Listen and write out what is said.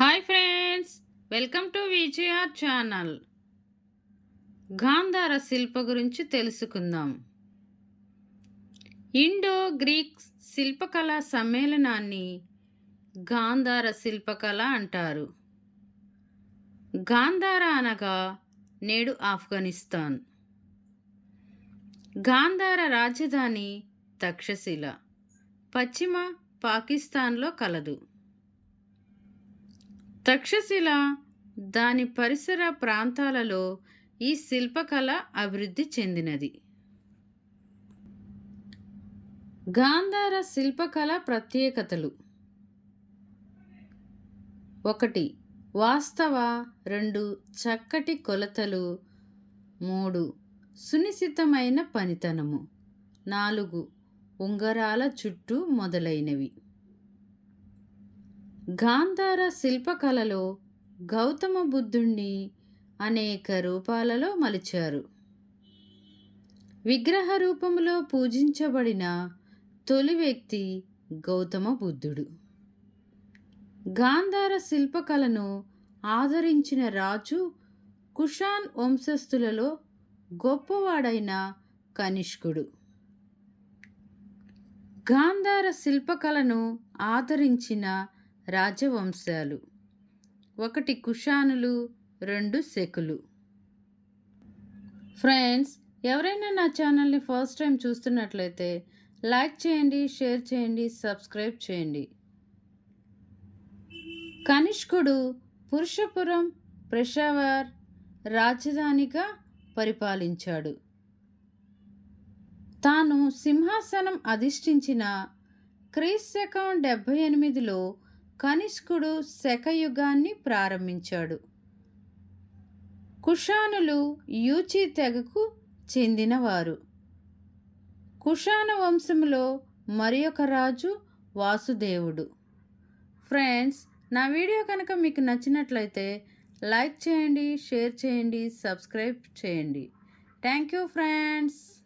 Hi friends welcome to Vijaya R channel. Gandhara శిల్ప గురించి తెలుసుకుందాం. Indo Greek శిల్పకళా సమ్మేళనాన్ని గాంధార శిల్పకళ అంటారు. గాంధార అనగా నేడు ఆఫ్ఘనిస్తాన్. గాంధార రాజధాని తక్షశిల పశ్చిమ పాకిస్తాన్లో కలదు. తక్షశిల దాని పరిసర ప్రాంతాలలో ఈ శిల్పకళ అభివృద్ధి చెందినది. గాంధార శిల్పకళ ప్రత్యేకతలు. ఒకటి వాస్తవ. రెండు చక్కటి కొలతలు. మూడు సునిశ్చితమైన పనితనము. నాలుగు ఉంగరాల చుట్టూ మొదలైనవి. గాంధార శిల్పకళలో గౌతమ బుద్ధుణ్ణి అనేక రూపాలలో మలిచారు. విగ్రహ రూపంలో పూజించబడిన తొలి వ్యక్తి గౌతమ బుద్ధుడు. గాంధార శిల్పకళను ఆదరించిన రాజు కుషాన్ వంశస్థులలో గొప్పవాడైన కనిష్కుడు. గాంధార శిల్పకళను ఆదరించిన రాజవంశాలు. ఒకటి కుషానులు రెండు శకులు. ఫ్రెండ్స్ ఎవరైనా నా ఛానల్ని ఫస్ట్ టైం చూస్తున్నట్లయితే లైక్ చేయండి షేర్ చేయండి సబ్స్క్రైబ్ చేయండి. కనిష్కుడు పురుషపురం పెషావర్ రాజధానిగా పరిపాలించాడు. తాను సింహాసనం అధిష్ఠించిన క్రీస్ శకం డెబ్భై ఎనిమిదిలో కనిష్కుడు శకయుగాన్ని ప్రారంభించాడు. కుషానులు యూచి తెగకు చెందినవారు. కుషాన వంశంలో మరి ఒక రాజు వాసుదేవుడు. ఫ్రెండ్స్ నా వీడియో కనుక మీకు నచ్చినట్లయితే లైక్ చేయండి షేర్ చేయండి సబ్స్క్రైబ్ చేయండి. Thank you friends.